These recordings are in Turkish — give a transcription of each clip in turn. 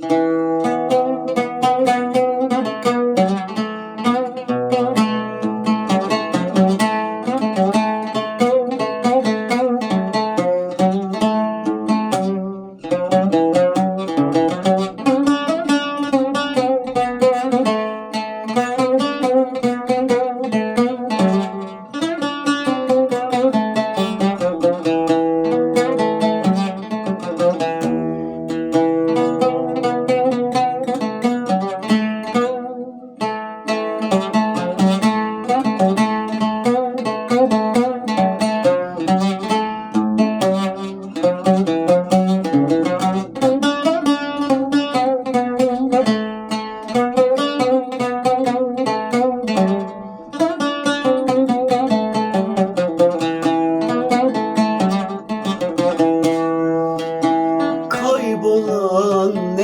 Kaybolan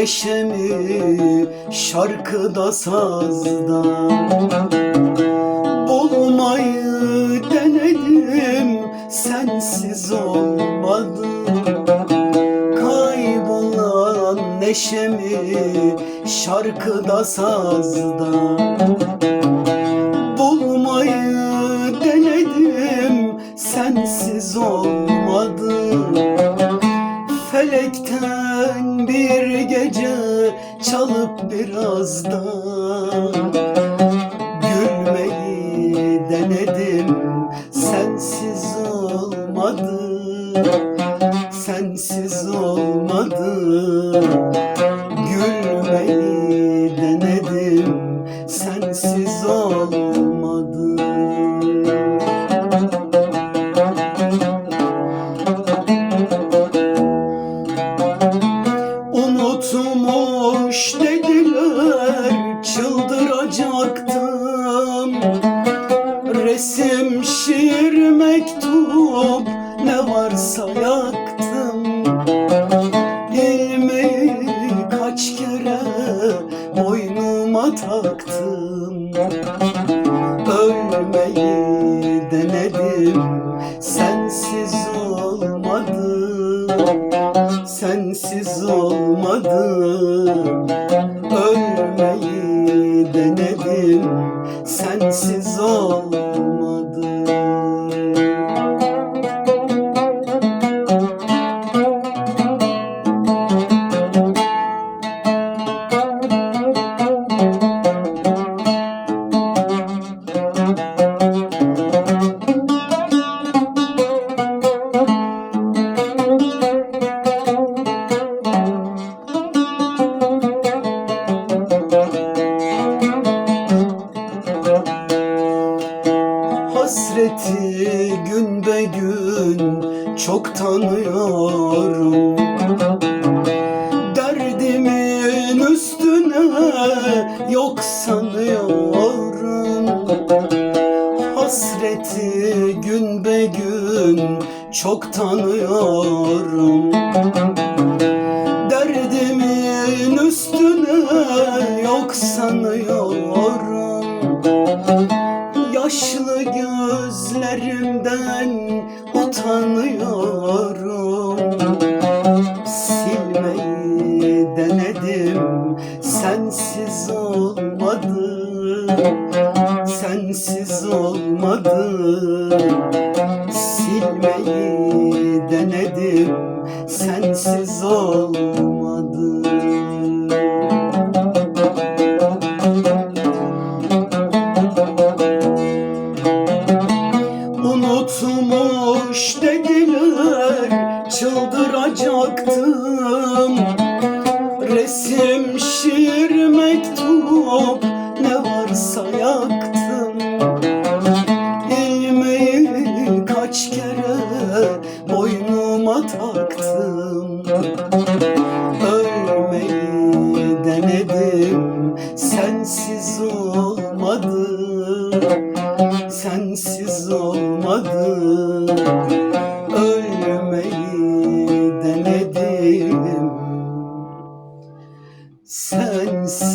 neşemi şarkıda sazda Bulmayı denedim sensiz olmadı. Kaybolan neşemi şarkıda sazda Bulmayı denedim sensiz olmadı çalıp biraz da Gülmeyi denedim sensiz olmadı Sensiz olmadı Gülmeyi denedim sensiz olmadı Unutmuş dediler çıldıracaktım. Resim, şiir, mektup ne varsa yaktım. İlmeği kaç kere boynuma taktım sensiz olmadı Ölmeyi denedim sensiz olmadı çok tanıyorum. Derdimin üstüne yok sanıyorum. Hasreti gün be gün çok tanıyorum. Derdimin üstüne yok sanıyorum. Yaşlı gözlerimden Sensiz olmadı Silmeyi denedim. Sensiz olmadı Unutmuş dediler çıldıracaktım boynuma taktım. Ölmeyi denedim sensiz olmadı Sensiz olmadı Ölmeyi denedim Sensiz